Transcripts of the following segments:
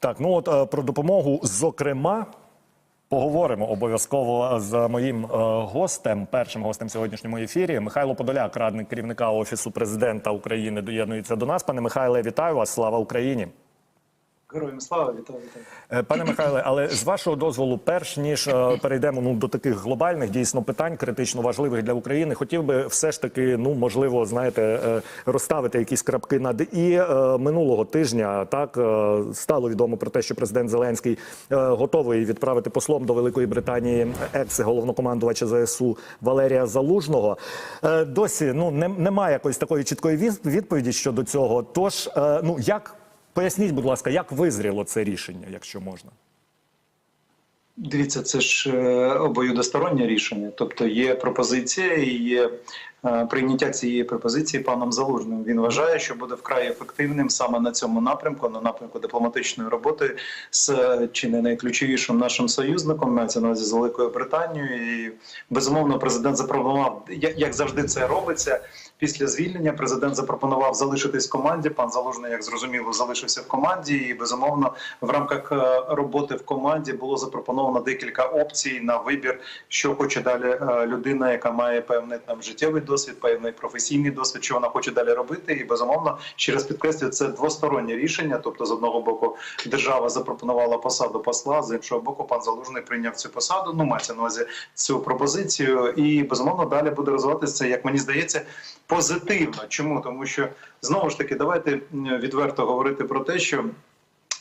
Так, ну от е, про допомогу, зокрема, поговоримо обов'язково з моїм е, гостем, першим гостем сьогоднішньому ефірі. Михайло Подоляк, радник керівника Офісу президента України, доєднується до нас. Пане Михайле, вітаю вас! Слава Україні! Героям слава, вітаю, вітаю. Е, Пане Михайле, але з вашого дозволу, перш ніж е, перейдемо ну до таких глобальних дійсно питань, критично важливих для України, хотів би все ж таки, ну можливо, знаєте, е, розставити якісь крапки над і минулого тижня. Так стало відомо про те, що президент Зеленський готовий відправити послом до Великої Британії екс головнокомандувача ЗСУ Валерія Залужного. Досі ну не, немає якоїсь такої чіткої відповіді щодо цього. Тож, ну як поясніть, будь ласка, як визріло це рішення, якщо можна? Дивіться, це ж е, обоюдостороннє рішення. Тобто є пропозиція і є е, прийняття цієї пропозиції паном Залужним. Він вважає, що буде вкрай ефективним саме на цьому напрямку, на напрямку дипломатичної роботи з е, чи не найключовішим нашим союзником, мається на увазі з Великою Британією. І безумовно, президент запропонував, як як завжди це робиться. Після звільнення президент запропонував залишитись в команді. Пан Залужний, як зрозуміло, залишився в команді, і безумовно в рамках е, роботи в команді було запропоновано декілька опцій на вибір, що хоче далі е, людина, яка має певний там життєвий досвід, певний професійний досвід, що вона хоче далі робити. І безумовно, ще раз підкреслюю, це двостороннє рішення. Тобто, з одного боку, держава запропонувала посаду посла, з іншого боку, пан Залужний прийняв цю посаду. Ну мається на увазі цю пропозицію, і безумовно далі буде розвиватися як мені здається, позитивно. Чому тому, що знову ж таки, давайте відверто говорити про те, що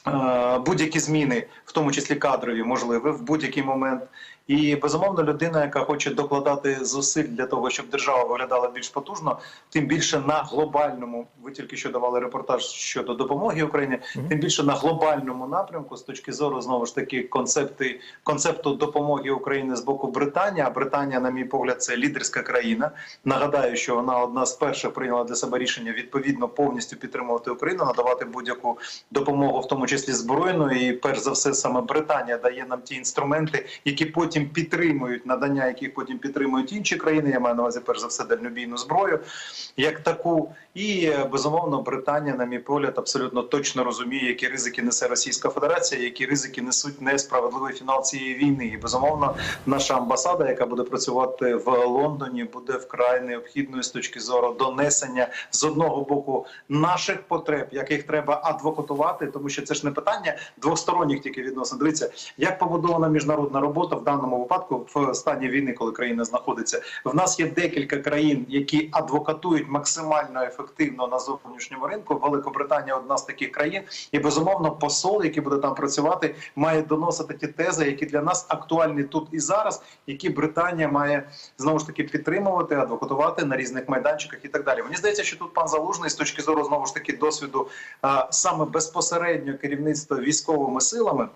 е, будь-які зміни, в тому числі кадрові, можливі в будь-який момент. І безумовно, людина, яка хоче докладати зусиль для того, щоб держава виглядала більш потужно, тим більше на глобальному, ви тільки що давали репортаж щодо допомоги Україні, тим більше на глобальному напрямку, з точки зору знову ж таки концепти концепту допомоги України з боку Британії. А Британія, на мій погляд, це лідерська країна. Нагадаю, що вона одна з перших прийняла для себе рішення відповідно повністю підтримувати Україну, надавати будь-яку допомогу, в тому числі збройну. І перш за все, саме Британія дає нам ті інструменти, які потім підтримують надання, яких потім підтримують інші країни. Я маю на увазі перш за все дальнобійну зброю, як таку. І е, безумовно, Британія, на мій погляд, абсолютно точно розуміє, які ризики несе Російська Федерація, які ризики несуть несправедливий фінал цієї війни. І безумовно, наша амбасада, яка буде працювати в Лондоні, буде вкрай необхідною з точки зору донесення з одного боку наших потреб, яких треба адвокатувати, тому що це ж не питання двосторонніх тільки відносин. Дивіться, як побудована міжнародна робота в даному випадку в стані війни, коли країна знаходиться. В нас є декілька країн, які адвокатують максимально ефективно на зовнішньому ринку. Великобританія одна з таких країн, і безумовно посол, який буде там працювати, має доносити ті тези, які для нас актуальні тут і зараз, які Британія має знову ж таки підтримувати, адвокатувати на різних майданчиках і так далі. Мені здається, що тут пан Залужний з точки зору знову ж таки досвіду саме безпосередньо керівництва військовими силами.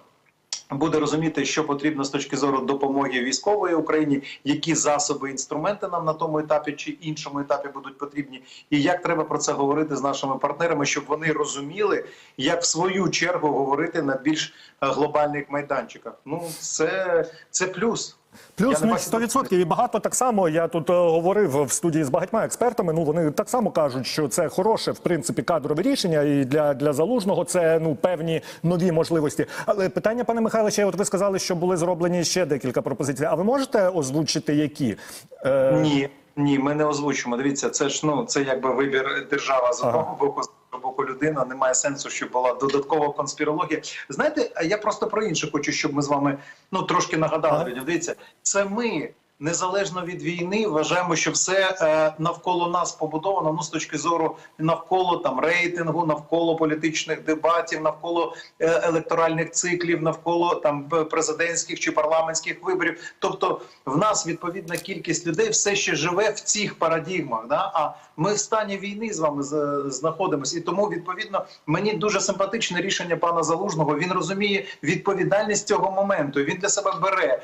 Буде розуміти, що потрібно з точки зору допомоги військової Україні, які засоби, інструменти нам на тому етапі чи іншому етапі будуть потрібні, і як треба про це говорити з нашими партнерами, щоб вони розуміли, як в свою чергу говорити на більш е, глобальних майданчиках. Ну це, це плюс. Плюс ну, 100% і багато так само. Я тут е, говорив в студії з багатьма експертами. Ну вони так само кажуть, що це хороше в принципі кадрове рішення, і для, для залужного це ну певні нові можливості. Але питання, пане Михайле, от ви сказали, що були зроблені ще декілька пропозицій. А ви можете озвучити які? Е, Ні, ні, ми не озвучимо. Дивіться, це ж ну це якби вибір держава з Ага. одного боку. Боку, людина немає сенсу, щоб була додаткова конспірологія. Знаєте, я просто про інше хочу, щоб ми з вами ну трошки нагадали. Дивіться, це ми. Незалежно від війни, вважаємо, що все е, навколо нас побудовано. Ну з точки зору навколо там рейтингу, навколо політичних дебатів, навколо е, електоральних циклів, навколо там президентських чи парламентських виборів. Тобто, в нас відповідна кількість людей все ще живе в цих парадігмах. Да? А ми в стані війни з вами знаходимося, і тому відповідно мені дуже симпатичне рішення пана Залужного. Він розуміє відповідальність цього моменту. Він для себе бере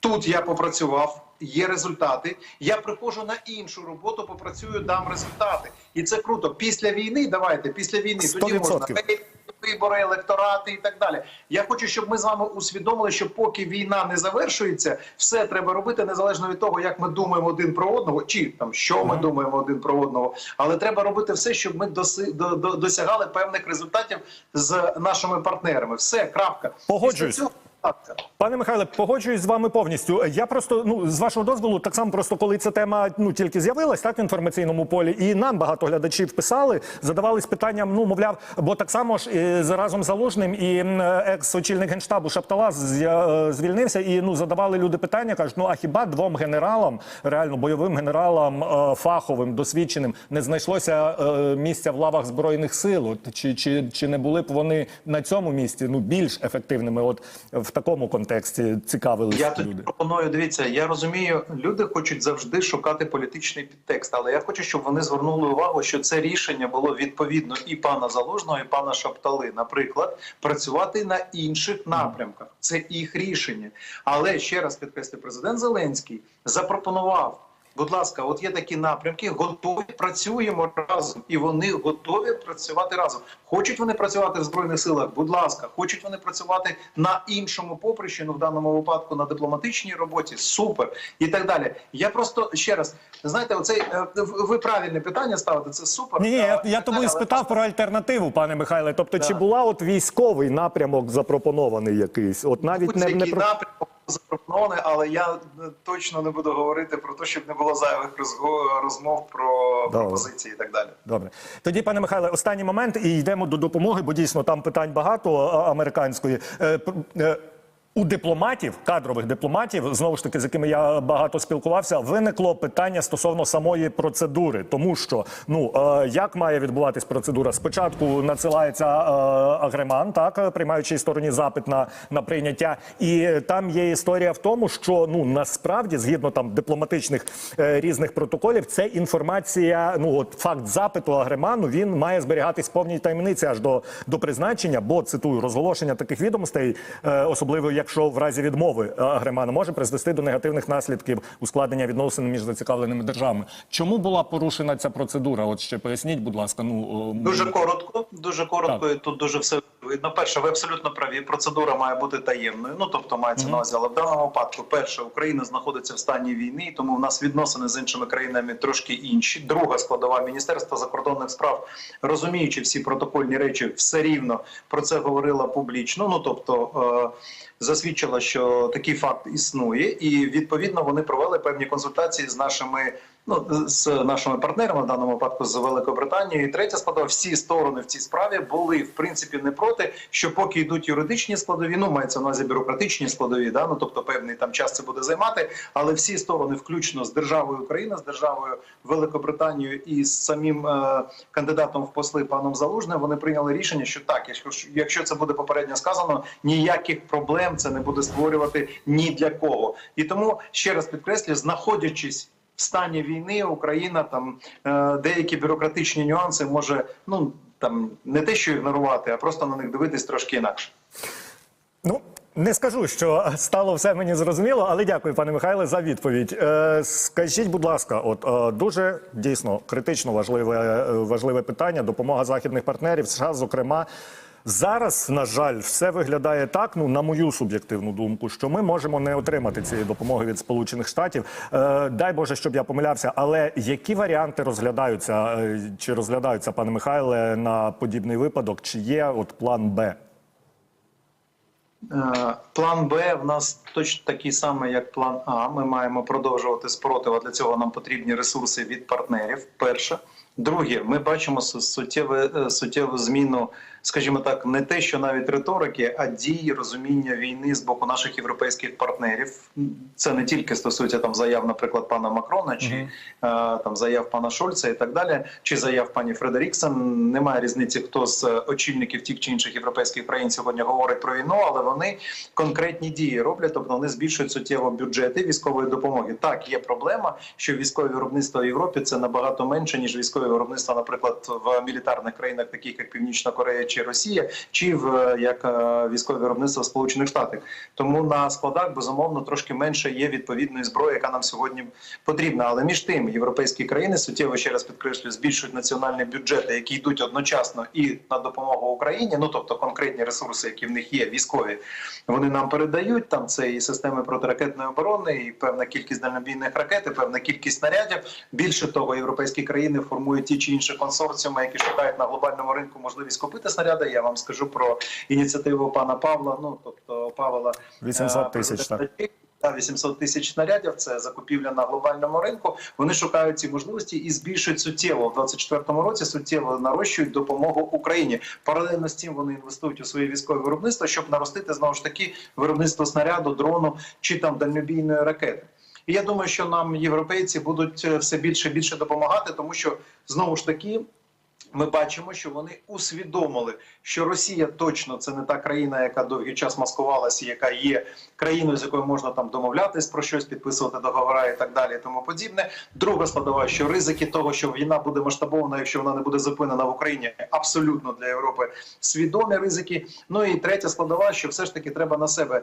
тут. Я попрацював. Є результати. Я приходжу на іншу роботу, попрацюю, дам результати, і це круто. Після війни давайте після війни тоді можна 100%. вибори, електорати і так далі. Я хочу, щоб ми з вами усвідомили, що поки війна не завершується, все треба робити незалежно від того, як ми думаємо один про одного, чи там що ми думаємо один про одного. Але треба робити все, щоб ми доси, до, до, досягали певних результатів з нашими партнерами. Все, крапка. Погоджуюсь. Пане Михайле, погоджуюсь з вами повністю. Я просто ну з вашого дозволу, так само просто коли ця тема ну тільки з'явилась так в інформаційному полі, і нам багато глядачів писали, задавались питанням. Ну мовляв, бо так само ж і, з разом залужним і м, екс-очільник генштабу Шаптала е, звільнився, і ну задавали люди питання, кажуть, ну а хіба двом генералам, реально бойовим генералам, е, фаховим, досвідченим, не знайшлося е, місця в лавах збройних сил? От, чи, чи, чи не були б вони на цьому місці ну більш ефективними? От в такому контексті цікавились Я тут люди. пропоную. Дивіться, я розумію, люди хочуть завжди шукати політичний підтекст, але я хочу, щоб вони звернули увагу, що це рішення було відповідно і пана Залужного, і пана Шаптали. Наприклад, працювати на інших напрямках. Це їх рішення. Але ще раз підкреслю, президент Зеленський запропонував. Будь ласка, от є такі напрямки, готові працюємо разом, і вони готові працювати разом. Хочуть вони працювати в збройних силах? Будь ласка, хочуть вони працювати на іншому поприщі, ну в даному випадку на дипломатичній роботі. Супер і так далі. Я просто ще раз знаєте, оцей е, ви правильне питання ставите. Це супер. Ні, ні, я, я тому і але спитав про альтернативу, пане Михайле. Тобто, чи була от військовий напрямок запропонований якийсь? От навіть не, не про напрямок запропонований, але я е, точно не буду говорити про те, щоб не було зайвих розмов про пропозиції і так далі. Добре, тоді, пане Михайле, останній момент і йдемо до допомоги, бо дійсно там питань багато американської. У дипломатів, кадрових дипломатів, знову ж таки, з якими я багато спілкувався, виникло питання стосовно самої процедури, тому що ну е, як має відбуватись процедура? Спочатку надсилається е, агреман, так приймаючи стороні запит на, на прийняття, і там є історія в тому, що ну насправді, згідно там дипломатичних е, різних протоколів, це інформація. Ну от факт запиту агреману він має зберігатись повній таємниці аж до, до призначення, бо цитую розголошення таких відомостей, особливо якщо в разі відмови е, агремана може призвести до негативних наслідків ускладнення відносин між зацікавленими державами. Чому була порушена ця процедура? От ще поясніть, будь ласка. Ну Дуже коротко, дуже коротко, і тут дуже все видно. Перше, ви абсолютно праві. Процедура має бути таємною. Ну тобто мається на увазі, але в даному випадку, перше, Україна знаходиться в стані війни, тому в нас відносини з іншими країнами трошки інші. Друга складова міністерства закордонних справ, розуміючи всі протокольні речі, все рівно про це говорила публічно. Ну тобто. Е- Засвідчила, що такий факт існує, і відповідно вони провели певні консультації з нашими ну з нашими партнерами в даному випадку з Великобританією. І третя складова, всі сторони в цій справі були в принципі не проти, що поки йдуть юридичні складові, ну мається на увазі бюрократичні складові, да ну тобто певний там час це буде займати. Але всі сторони, включно з державою Україна, з державою Великобританією і з самим е, кандидатом в посли паном Залужним, вони прийняли рішення, що так, якщо якщо це буде попередньо сказано, ніяких проблем це не буде створювати ні для кого. І тому ще раз підкреслюю, знаходячись в стані війни Україна там е, деякі бюрократичні нюанси може ну там не те, що ігнорувати, а просто на них дивитись трошки інакше. Ну, не скажу, що стало все мені зрозуміло, але дякую, пане Михайле, за відповідь. Е, скажіть, будь ласка, от е, дуже дійсно критично важливе, е, важливе питання допомога західних партнерів, США, зокрема. Зараз, на жаль, все виглядає так, ну на мою суб'єктивну думку, що ми можемо не отримати цієї допомоги від Сполучених Штатів. Е, дай Боже, щоб я помилявся. Але які варіанти розглядаються? е, Чи розглядаються, пане Михайле, на подібний випадок? Чи є от план Б? Е, План Б в нас точно такий самий, як план А. Ми маємо продовжувати спротив. а Для цього нам потрібні ресурси від партнерів. Перше. Друге, ми бачимо су- суттєве, е, суттєву зміну, скажімо так, не те, що навіть риторики, а дії розуміння війни з боку наших європейських партнерів. Це не тільки стосується там заяв, наприклад, пана Макрона чи е, там заяв пана Шольца і так далі, чи заяв пані Фредеріксен. Немає різниці, хто з е, очільників тих чи інших європейських країн сьогодні говорить про війну, але вони конкретні дії роблять, тобто вони збільшують суттєво бюджети військової допомоги. Так, є проблема, що військове виробництво в Європі це набагато менше ніж військове військові виробництва, наприклад, в мілітарних країнах, таких як Північна Корея чи Росія, чи в як е, військові виробництва Сполучених Штатів. Тому на складах безумовно трошки менше є відповідної зброї, яка нам сьогодні потрібна. Але між тим європейські країни суттєво ще раз підкреслюю, збільшують національні бюджети, які йдуть одночасно і на допомогу Україні. Ну тобто конкретні ресурси, які в них є, військові, вони нам передають. Там це і системи протиракетної оборони, і певна кількість дальнобійних ракет, і певна кількість снарядів. Більше того, європейські країни формують ті чи інші консорціуми, які шукають на глобальному ринку можливість купити снаряди. Я вам скажу про ініціативу пана Павла. Ну тобто Павла 800 е, тисяч, так. та 800 тисяч снарядів. Це закупівля на глобальному ринку. Вони шукають ці можливості і збільшують суттєво в 24-му році. Суттєво нарощують допомогу Україні. Паралельно з цим вони інвестують у своє військове виробництво, щоб наростити знову ж таки виробництво снаряду, дрону чи там дальнобійної ракети. І я думаю, що нам європейці будуть е, все більше і більше допомагати, тому що знову ж таки. Ми бачимо, що вони усвідомили, що Росія точно це не та країна, яка довгий час маскувалася, яка є країною, з якою можна там домовлятись про щось, підписувати договори і так далі, і тому подібне. Друга складова, що ризики того, що війна буде масштабована, якщо вона не буде зупинена в Україні, абсолютно для Європи свідомі ризики. Ну і третя складова, що все ж таки треба на себе е,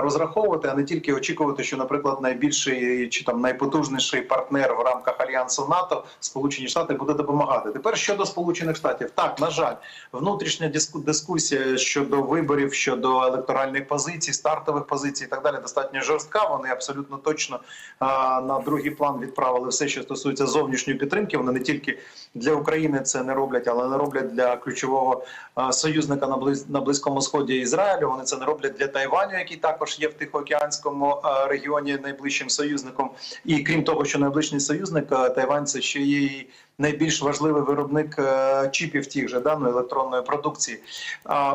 розраховувати, а не тільки очікувати, що, наприклад, найбільший чи там найпотужніший партнер в рамках альянсу НАТО, Сполучені Штати, буде допомагати. Тепер щодо Сполучених Штатів, так на жаль, внутрішня диску- дискусія щодо виборів, щодо електоральних позицій, стартових позицій і так далі, достатньо жорстка. Вони абсолютно точно а, на другий план відправили все, що стосується зовнішньої підтримки. Вони не тільки для України це не роблять, але не роблять для ключового а, союзника на близ на близькому сході Ізраїлю. Вони це не роблять для Тайваню, який також є в Тихоокеанському а, регіоні найближчим союзником. І крім того, що найближчий союзник Тайвань це ще є і найбільш важливий виробник е, чіпів тих же да, ну, електронної продукції.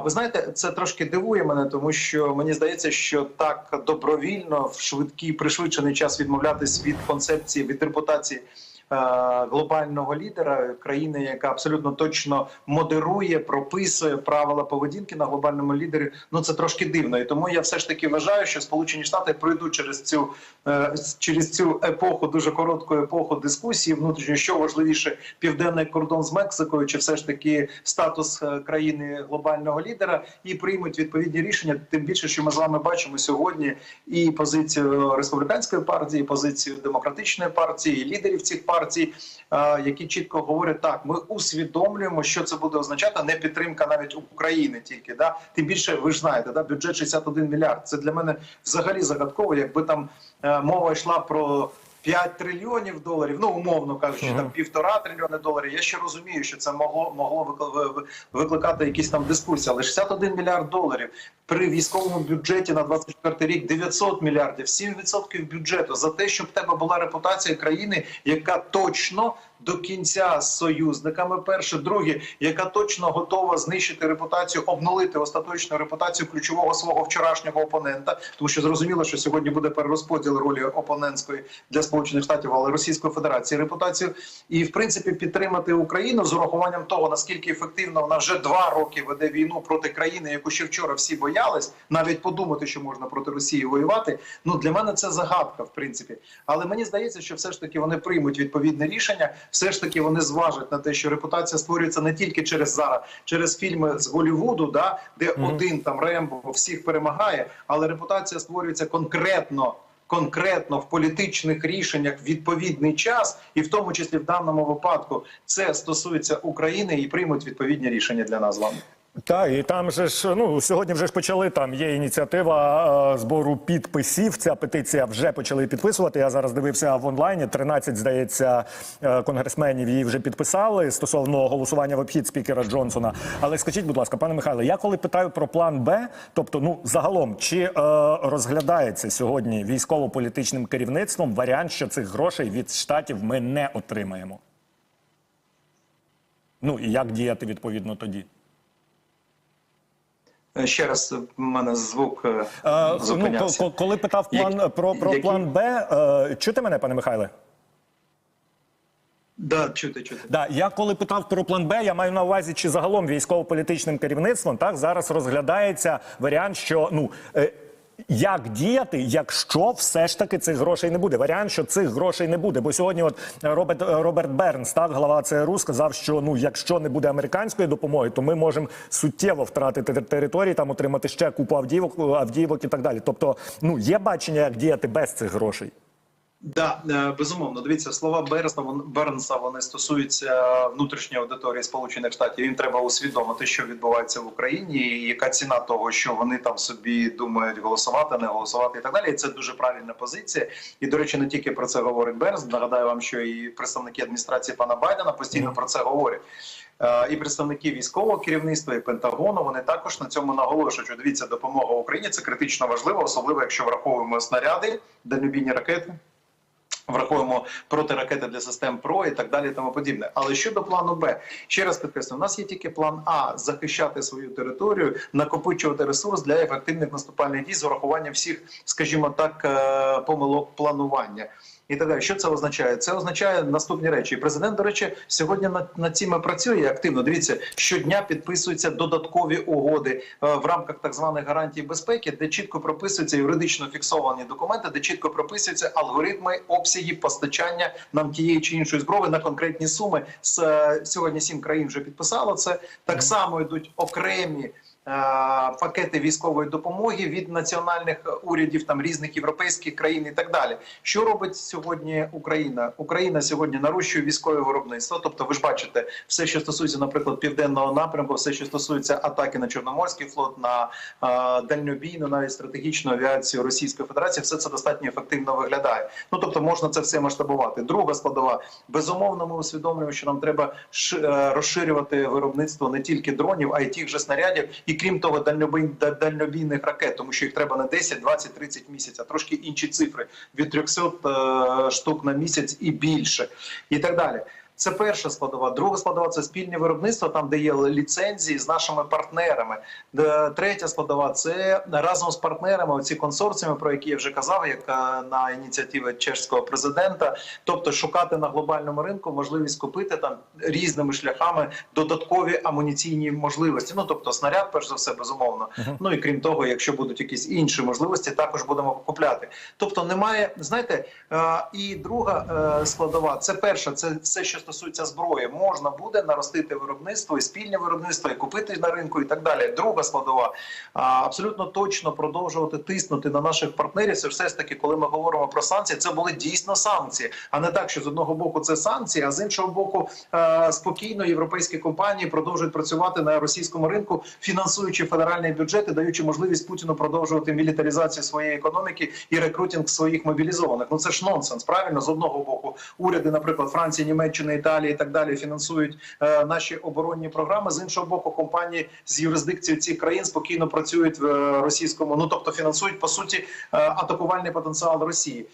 Ви знаєте, це трошки дивує мене, тому що мені здається, що так добровільно в швидкий пришвидшений час відмовлятись від концепції від репутації. Е, Глобального лідера країни, яка абсолютно точно модерує, прописує правила поведінки на глобальному лідері. Ну це трошки дивно. І тому я все ж таки вважаю, що Сполучені Штати пройдуть через цю е, через цю епоху, дуже коротку епоху дискусії внутрішньо, що важливіше, південний кордон з Мексикою, чи все ж таки статус е, країни глобального лідера, і приймуть відповідні рішення. Тим більше, що ми з вами бачимо сьогодні і позицію республіканської партії, і позицію демократичної партії, і лідерів цих партій, е, які чітко говорять, так ми усвідомлюємо, що це буде означати не підтримка навіть України, тільки да тим більше ви ж знаєте, да бюджет 61 мільярд. Це для мене взагалі загадково, якби там е, мова йшла про. 5 трильйонів доларів, ну умовно кажучи, там півтора трильйони доларів. Я ще розумію, що це могло могло викли- викликати якісь там дискусії, але 61 мільярд доларів при військовому бюджеті на 24 рік 900 мільярдів, 7% бюджету за те, щоб в тебе була репутація країни, яка точно до кінця з союзниками. Перше, друге, яка точно готова знищити репутацію, обнулити остаточну репутацію ключового свого вчорашнього опонента, тому що зрозуміло, що сьогодні буде перерозподіл ролі опонентської для сполучених штатів, але Російської Федерації репутацію, і в принципі підтримати Україну з урахуванням того, наскільки ефективно вона вже два роки веде війну проти країни, яку ще вчора всі боялись, навіть подумати, що можна проти Росії воювати. Ну для мене це загадка, в принципі. Але мені здається, що все ж таки вони приймуть відповідне рішення. Все ж таки вони зважать на те, що репутація створюється не тільки через зараз, через фільми з Голлівуду, да де один там Рембо всіх перемагає, але репутація створюється конкретно. Конкретно в політичних рішеннях в відповідний час, і в тому числі в даному випадку це стосується України і приймуть відповідні рішення для нас з вами. Так, і там же ж ну сьогодні вже ж почали. Там є ініціатива е, збору підписів. Ця петиція вже почали підписувати. Я зараз дивився в онлайні. 13, здається, е, конгресменів її вже підписали стосовно голосування в обхід спікера Джонсона. Але скажіть, будь ласка, пане Михайле, я коли питаю про план Б, тобто, ну загалом, чи е, розглядається сьогодні військово-політичним керівництвом варіант, що цих грошей від штатів ми не отримаємо? Ну і як діяти відповідно тоді? Е, Ще раз в мене звук е, Е, ну, коли питав план як, про, про які- план Б, е, чути мене, пане Михайле? Да, чути, чути. Да, я коли питав про план Б, я маю на увазі, чи загалом військово-політичним керівництвом так зараз розглядається варіант, що ну. Е, Як діяти, якщо все ж таки цих грошей не буде? Варіант, що цих грошей не буде. Бо сьогодні, от Роберт Роберт Бернс, так глава ЦРУ, сказав, що ну якщо не буде американської допомоги, то ми можемо суттєво втратити території, там отримати ще купу авдіївок, авдіївок і так далі. Тобто, ну є бачення, як діяти без цих грошей. Да, е, безумовно. Дивіться, слова Бернса, Бернса вони стосуються внутрішньої аудиторії Сполучених Штатів. Їм треба усвідомити, що відбувається в Україні, і яка ціна того, що вони там собі думають голосувати, не голосувати і так далі. І це дуже правильна позиція. І до речі, не тільки про це говорить Бернс. Нагадаю вам, що і представники адміністрації пана Байдена постійно про це говорять. Е, І представники військового керівництва і Пентагону вони також на цьому наголошують. що Дивіться, допомога Україні це критично важливо, особливо якщо враховуємо снаряди, дальнобійні ракети. Враховуємо протиракети для систем ПРО і так далі, і тому подібне. Але щодо плану Б, ще раз підкреслю, у нас є тільки план А захищати свою територію, накопичувати ресурс для ефективних наступальних дій з урахуванням всіх, скажімо так, е, помилок планування. І так далі, що це означає? Це означає наступні речі. І Президент, до речі, сьогодні над, над цим і працює активно. Дивіться, щодня підписуються додаткові угоди е, в рамках так званих гарантій безпеки, де чітко прописуються юридично фіксовані документи, де чітко прописуються алгоритми обсягів постачання нам тієї чи іншої зброї на конкретні суми. З е, сьогодні сім країн вже підписало це. Так само йдуть окремі. Е, Пакети військової допомоги від національних урядів там різних європейських країн і так далі. Що робить сьогодні Україна? Україна сьогодні нарощує військове виробництво. Тобто, ви ж бачите, все, що стосується, наприклад, південного напрямку, все, що стосується атаки на Чорноморський флот, на е, дальнобійну, навіть стратегічну авіацію Російської Федерації, все це достатньо ефективно виглядає. Ну тобто можна це все масштабувати. Друга складова безумовно, ми усвідомлюємо, що нам треба ш- е, розширювати виробництво не тільки дронів, а й тих же снарядів, і крім того, дальнобій, дальнобійних ракет, тому що їх треба на 10, 20, 30 місяць, а трошки інші цифри від 300 е, штук на місяць і більше, і так далі. Це перша складова. Друга складова це спільне виробництво, там де є ліцензії з нашими партнерами. Третя складова це разом з партнерами. Оці консорціуми, про які я вже казав, як на ініціативи чешського президента. Тобто шукати на глобальному ринку можливість купити там різними шляхами додаткові амуніційні можливості. Ну тобто снаряд, перш за все, безумовно. Ну і крім того, якщо будуть якісь інші можливості, також будемо купляти. Тобто немає, знаєте, е, і друга е, складова це перша, це все, що стосується зброї. Можна буде наростити виробництво і спільне виробництво, і купити на ринку, і так далі. Друга складова абсолютно точно продовжувати тиснути на наших партнерів. Це все ж таки, коли ми говоримо про санкції, це були дійсно санкції, а не так, що з одного боку це санкції, а з іншого боку, е, спокійно європейські компанії продовжують працювати на російському ринку, фінансуючи федеральний бюджет і даючи можливість Путіну продовжувати мілітаризацію своєї економіки і рекрутинг своїх мобілізованих. Ну це ж нонсенс. Правильно з одного боку, уряди, наприклад, Франції, Німеччини, Італії і так далі, фінансують е, наші оборонні програми. З іншого боку, компанії з юрисдикції цих країн спокійно працюють в е, російському, ну тобто фінансують по суті е, атакувальний потенціал Росії.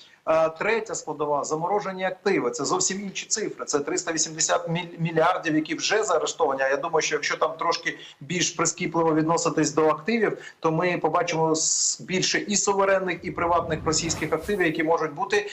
Третя складова заморожені активи. Це зовсім інші цифри. Це 380 міль- мільярдів, які вже заарештовані. А я думаю, що якщо там трошки більш прискіпливо відноситись до активів, то ми побачимо більше і суверенних, і приватних російських активів, які можуть бути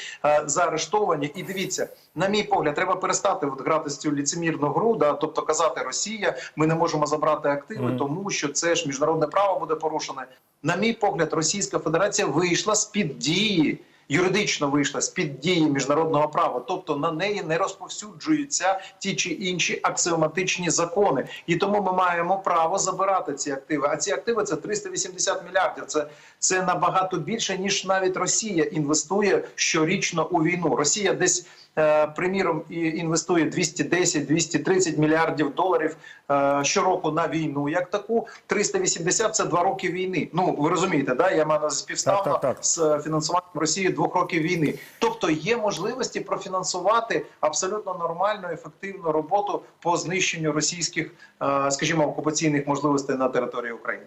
заарештовані. І дивіться, на мій погляд, треба перестати от грати з цю ліцемірну гру, да, тобто казати Росія, ми не можемо забрати активи, тому що це ж міжнародне право буде порушене. На мій погляд, Російська Федерація вийшла з під дії. Юридично вийшла з під дії міжнародного права, тобто на неї не розповсюджуються ті чи інші аксіоматичні закони, і тому ми маємо право забирати ці активи. А ці активи це 380 мільярдів. Це, це набагато більше ніж навіть Росія інвестує щорічно у війну. Росія десь е, приміром інвестує 210-230 мільярдів доларів е, щороку на війну. Як таку 380 – це два роки війни. Ну ви розумієте, да я маю співставно Так, так, так. з фінансуванням Росії двох років війни. Тобто є можливості профінансувати абсолютно нормальну ефективну роботу по знищенню російських, е, скажімо, окупаційних можливостей на території України.